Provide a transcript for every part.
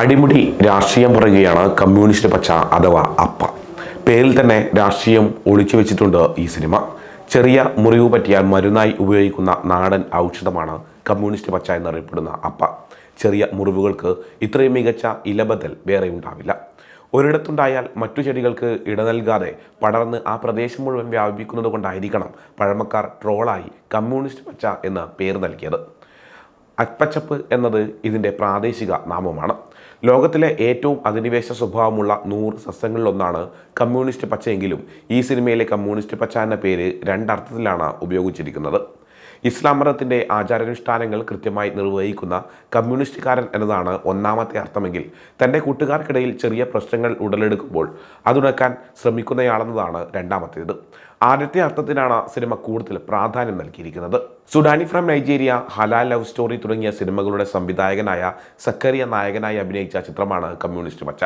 അടിമുടി രാഷ്ട്രീയം പറയുകയാണ് കമ്മ്യൂണിസ്റ്റ് പച്ച അഥവാ അപ്പ. പേരിൽ തന്നെ രാഷ്ട്രീയം ഒളിച്ചു വെച്ചിട്ടുണ്ട് ഈ സിനിമ. ചെറിയ മുറിവ് പറ്റിയാൽ മരുന്നായി ഉപയോഗിക്കുന്ന നാടൻ ഔഷധമാണ് കമ്മ്യൂണിസ്റ്റ് പച്ച എന്നറിയപ്പെടുന്ന അപ്പ. ചെറിയ മുറിവുകൾക്ക് ഇത്രയും മികച്ച ഇലബദൽ വേറെ ഉണ്ടാവില്ല. ഒരിടത്തുണ്ടായാൽ മറ്റു ചെടികൾക്ക് ഇട നൽകാതെ പടർന്ന് ആ പ്രദേശം മുഴുവൻ വ്യാപിക്കുന്നത് കൊണ്ടായിരിക്കണം പഴമക്കാർ ട്രോളായി കമ്മ്യൂണിസ്റ്റ് പച്ച എന്ന പേര് നൽകിയത്. അപ്പച്ചപ്പ് എന്നത് ഇതിന്റെ പ്രാദേശിക നാമമാണ്. ലോകത്തിലെ ഏറ്റവും അധിനിവേശ സ്വഭാവമുള്ള നൂറ് സസ്യങ്ങളിലൊന്നാണ് കമ്മ്യൂണിസ്റ്റ് പച്ചയെങ്കിലും ഈ സിനിമയിലെ കമ്മ്യൂണിസ്റ്റ് പച്ച എന്ന പേര് രണ്ടർത്ഥത്തിലാണ് ഉപയോഗിച്ചിരിക്കുന്നത്. ഇസ്ലാം മതത്തിന്റെ ആചാരാനുഷ്ഠാനങ്ങൾ കൃത്യമായി നിർവഹിക്കുന്ന കമ്മ്യൂണിസ്റ്റുകാരൻ എന്നതാണ് ഒന്നാമത്തെ അർത്ഥമെങ്കിൽ തന്റെ കൂട്ടുകാർക്കിടയിൽ ചെറിയ പ്രശ്നങ്ങൾ ഉടലെടുക്കുമ്പോൾ അതുണക്കാൻ ശ്രമിക്കുന്നയാളെന്നതാണ് രണ്ടാമത്തേത്. ആദ്യത്തെ അർത്ഥത്തിനാണ് സിനിമ കൂടുതൽ പ്രാധാന്യം നൽകിയിരിക്കുന്നത്. Sudani from Nigeria Halal love story തുടങ്ങിയ സിനിമകളുടെ സംവിധായകനായ സക്കറിയ നായകനായി അഭിനയിച്ച ചിത്രമാണ് കമ്മ്യൂണിസ്റ്റ് മച്ച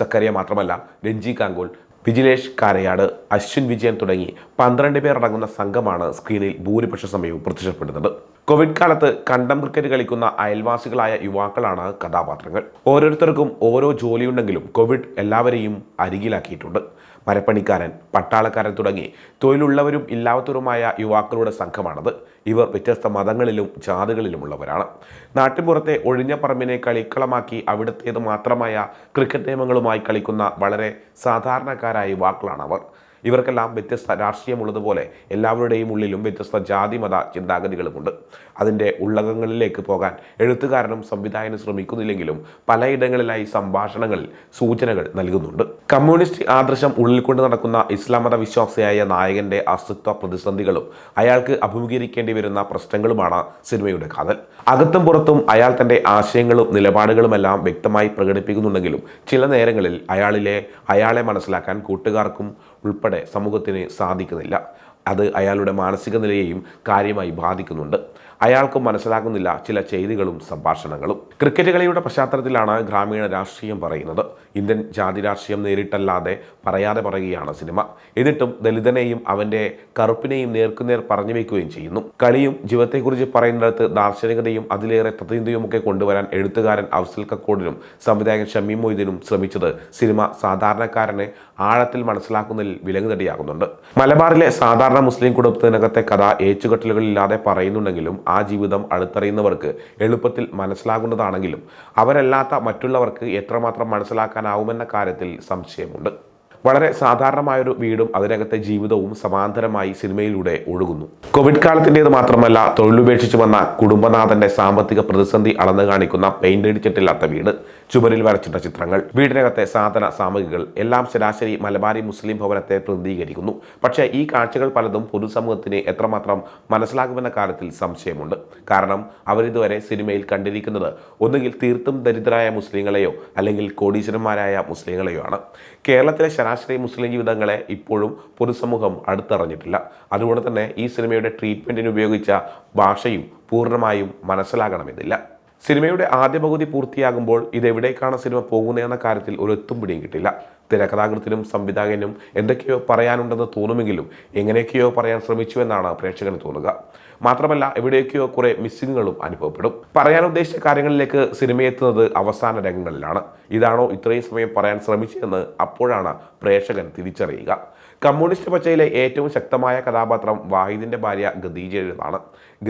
സക്കറിയ മാത്രമല്ല രഞ്ജി കാങ്കോൾ വിജിലേഷ് കാരയാട് അശ്വിൻ വിജയൻ തുടങ്ങി പന്ത്രണ്ട് പേർ അടങ്ങുന്ന സംഘമാണ് സ്ക്രീനിൽ ഭൂരിപക്ഷ സമയവും പ്രത്യക്ഷപ്പെടുന്നത്. കോവിഡ് കാലത്ത് കണ്ടം ക്രിക്കറ്റ് കളിക്കുന്ന അയൽവാസികളായ യുവാക്കളാണ് കഥാപാത്രങ്ങൾ. ഓരോരുത്തർക്കും ഓരോ ജോലിയുണ്ടെങ്കിലും കോവിഡ് എല്ലാവരെയും അരികിലാക്കിയിട്ടുണ്ട്. മരപ്പണിക്കാരൻ പട്ടാളക്കാരൻ തുടങ്ങി തൊഴിലുള്ളവരും ഇല്ലാത്തവരുമായ യുവാക്കളുടെ സംഘമാണത്. ഇവർ വ്യത്യസ്ത മതങ്ങളിലും ജാതികളിലുമുള്ളവരാണ്. നാട്ടിൻപുറത്തെ ഒഴിഞ്ഞ പറമ്പിനെ കളിക്കളമാക്കി അവിടുത്തേത് മാത്രമായ ക്രിക്കറ്റ് നിയമങ്ങളുമായി കളിക്കുന്ന വളരെ സാധാരണക്കാരായ യുവാക്കളാണ് അവർ ഇവർക്കെല്ലാം വ്യത്യസ്ത രാഷ്ട്രീയമുള്ളതുപോലെ എല്ലാവരുടെയും ഉള്ളിലും വ്യത്യസ്ത ജാതി മത ചിന്താഗതികളുമുണ്ട്. അതിന്റെ ഉള്ളകങ്ങളിലേക്ക് പോകാൻ എഴുത്തുകാരനും സംവിധായകനും ശ്രമിക്കുന്നില്ലെങ്കിലും പലയിടങ്ങളിലായി സംഭാഷണങ്ങളിൽ സൂചനകൾ നൽകുന്നുണ്ട്. കമ്മ്യൂണിസ്റ്റ് ആദർശം ഉള്ളിൽ കൊണ്ട് നടക്കുന്ന ഇസ്ലാം മത വിശ്വാസിയായ നായകന്റെ അസ്തിത്വ പ്രതിസന്ധികളും അയാൾക്ക് അഭിമുഖീകരിക്കേണ്ടി വരുന്ന പ്രശ്നങ്ങളുമാണ് സിനിമയുടെ കാതൽ. അകത്തും പുറത്തും അയാൾ തന്റെ ആശയങ്ങളും നിലപാടുകളുമെല്ലാം വ്യക്തമായി പ്രകടിപ്പിക്കുന്നുണ്ടെങ്കിലും ചില നേരങ്ങളിൽ അയാളിലെ അയാളെ മനസ്സിലാക്കാൻ കൂട്ടുകാർക്കും ഉൾപ്പെടെ സമൂഹത്തിന് സാധിക്കുന്നില്ല. അത് അയാളുടെ മാനസിക നിലയെയും കാര്യമായി ബാധിക്കുന്നുണ്ട്. അയാൾക്കും മനസ്സിലാകുന്നില്ല ചില ചെയ്തികളും സംഭാഷണങ്ങളും. ക്രിക്കറ്റ് കളിയുടെ പശ്ചാത്തലത്തിലാണ് ഗ്രാമീണ രാഷ്ട്രീയം പറയുന്നത്. ഇന്ത്യൻ ജാതി രാഷ്ട്രീയം നേരിട്ടല്ലാതെ പറയാതെ പറയുകയാണ് സിനിമ. എന്നിട്ടും ദലിതനെയും അവന്റെ കറുപ്പിനെയും നേർക്കുനേർ പറഞ്ഞു വയ്ക്കുകയും ചെയ്യുന്നു. കളിയും ജീവിതത്തെക്കുറിച്ച് പറയുന്നിടത്ത് ദാർശനികതയും അതിലേറെ ഒക്കെ കൊണ്ടുവരാൻ എഴുത്തുകാരൻ അഫ്സൽ കക്കോടിനും സംവിധായകൻ ഷമീം മൊയ്തീനും ശ്രമിച്ചത് സിനിമ സാധാരണക്കാരനെ ആഴത്തിൽ മനസ്സിലാക്കുന്നതിൽ വിലങ്ങുതടിയാകുന്നുണ്ട് മലബാറിലെ സാധാരണ മുസ്ലിം കുടുംബത്തിനകത്തെ കഥ ഏച്ചുകെട്ടലുകളില്ലാതെ പറയുന്നുണ്ടെങ്കിലും ആ ജീവിതം അടുത്തറിയുന്നവർക്ക് എളുപ്പത്തിൽ മനസ്സിലാകുന്നതാണെങ്കിലും അവരല്ലാത്ത മറ്റുള്ളവർക്ക് എത്രമാത്രം മനസ്സിലാക്കാനാവുമെന്ന കാര്യത്തിൽ സംശയമുണ്ട്. വളരെ സാധാരണമായൊരു വീടും അതിനകത്തെ ജീവിതവും സമാന്തരമായി സിനിമയിലൂടെ ഒഴുകുന്നു. കോവിഡ് കാലത്തിന്റേത് മാത്രമല്ല തൊഴിലുപേക്ഷിച്ചു വന്ന കുടുംബനാഥന്റെ സാമ്പത്തിക പ്രതിസന്ധി അളന്നു കാണിക്കുന്ന പെയിന്റ് അടിച്ചിട്ടില്ലാത്ത വീട് ചുമരിൽ വരച്ചിട്ട ചിത്രങ്ങൾ. വീടിനകത്തെ സാധന സാമഗ്രികൾ എല്ലാം ശരാശരി മലബാരി മുസ്ലിം ഭവനത്തെ പ്രതിനിധീകരിക്കുന്നു. പക്ഷേ ഈ കാഴ്ചകൾ പലതും പൊതുസമൂഹത്തിന് എത്രമാത്രം മനസ്സിലാകുമെന്ന കാര്യത്തിൽ സംശയമുണ്ട്. കാരണം അവരിതുവരെ സിനിമയിൽ കണ്ടിരിക്കുന്നത് ഒന്നുകിൽ തീർത്തും ദരിദ്രരായ മുസ്ലിങ്ങളെയോ അല്ലെങ്കിൽ കോടീശ്വരന്മാരായ മുസ്ലിങ്ങളെയോ ആണ്. കേരളത്തിലെ ശരാശരി മുസ്ലിം ജീവിതങ്ങളെ ഇപ്പോഴും പൊതുസമൂഹം അടുത്തറിഞ്ഞിട്ടില്ല. അതുകൊണ്ട് തന്നെ ഈ സിനിമയുടെ ട്രീറ്റ്മെന്റിന് ഉപയോഗിച്ച ഭാഷയും പൂർണമായും മനസ്സിലാകണമെന്നില്ല. സിനിമയുടെ ആദ്യ പകുതി പൂർത്തിയാകുമ്പോൾ ഇതെവിടേക്കാണ് സിനിമ പോകുന്നതെന്ന കാര്യത്തിൽ ഒരു എത്തും പിടിയും കിട്ടില്ല. തിരക്കഥാകൃത്തിനും സംവിധായകനും എന്തൊക്കെയോ പറയാനുണ്ടെന്ന് തോന്നുമെങ്കിലും എങ്ങനെയൊക്കെയോ പറയാൻ ശ്രമിച്ചു എന്നാണ് പ്രേക്ഷകന് തോന്നുക. മാത്രമല്ല എവിടെയൊക്കെയോ കുറെ മിസ്സിങ്ങുകളും അനുഭവപ്പെടും. പറയാൻ ഉദ്ദേശിച്ച കാര്യങ്ങളിലേക്ക് സിനിമ എത്തുന്നത് അവസാന രംഗങ്ങളിലാണ്. ഇതാണോ ഇത്രയും സമയം പറയാൻ ശ്രമിച്ചതെന്ന് അപ്പോഴാണ് പ്രേക്ഷകൻ തിരിച്ചറിയുക. കമ്മ്യൂണിസ്റ്റ് പച്ചയിലെ ഏറ്റവും ശക്തമായ കഥാപാത്രം വാഹിദിന്റെ ഭാര്യ ഖദീജയുടേതാണ്.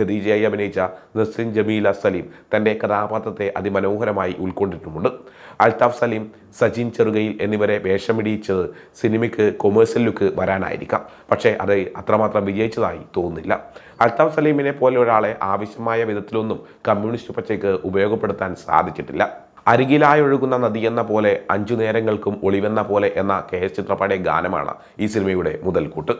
ഖദീജയായി അഭിനയിച്ച നസ്രിൻ ജമീല സലീം തന്റെ കഥാപാത്രത്തെ അതിമനോഹരമായി ഉൾക്കൊണ്ടിട്ടുമുണ്ട്. അൽതാഫ് സലീം സജിൻ ചെറുകയിൽ എന്നിവരെ വേഷമിടിയിച്ചത് സിനിമയ്ക്ക് കൊമേഴ്സ്യൽ ലുക്ക് വരാനായിരിക്കാം. പക്ഷേ അത് അത്രമാത്രം വിജയിച്ചതായി തോന്നുന്നില്ല. അൽതാഫ് സലീമിനെ പോലെ ഒരാളെ ആവശ്യമായ വിധത്തിലൊന്നും കമ്മ്യൂണിസ്റ്റ് പച്ചയ്ക്ക് ഉപയോഗപ്പെടുത്താൻ സാധിച്ചിട്ടില്ല. അരികിലായി ഒഴുകുന്ന നദി എന്ന പോലെ അഞ്ചു നേരങ്ങൾക്കും ഒളിവെന്ന പോലെ എന്ന കെ എസ് ചിത്രപ്പാടിയ ഗാനമാണ് ഈ സിനിമയുടെ മുതൽക്കൂട്ട്.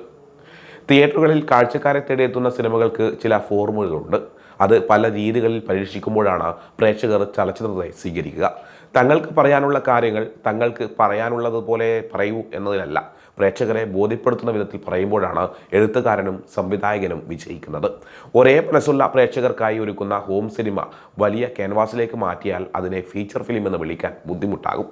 തിയേറ്ററുകളിൽ കാഴ്ചക്കാരെ തേടിയെത്തുന്ന സിനിമകൾക്ക് ചില ഫോർമുലകളുണ്ട്. അത് പല രീതികളിൽ പരീക്ഷിക്കുമ്പോഴാണ് പ്രേക്ഷകർ ചലച്ചിത്രത്തെ സ്വീകരിക്കുക. തങ്ങൾക്ക് പറയാനുള്ള കാര്യങ്ങൾ തങ്ങൾക്ക് പറയാനുള്ളതുപോലെ പറയൂ എന്നതിലല്ല. പ്രേക്ഷകരെ ബോധ്യപ്പെടുത്തുന്ന വിധത്തിൽ പറയുമ്പോഴാണ് എഴുത്തുകാരനും സംവിധായകനും വിജയിക്കുന്നത്. ഒരേ മനസ്സുള്ള പ്രേക്ഷകർക്കായി ഒരുക്കുന്ന ഹോം സിനിമ വലിയ ക്യാൻവാസിലേക്ക് മാറ്റിയാൽ അതിനെ ഫീച്ചർ ഫിലിം എന്ന് വിളിക്കാൻ ബുദ്ധിമുട്ടാകും.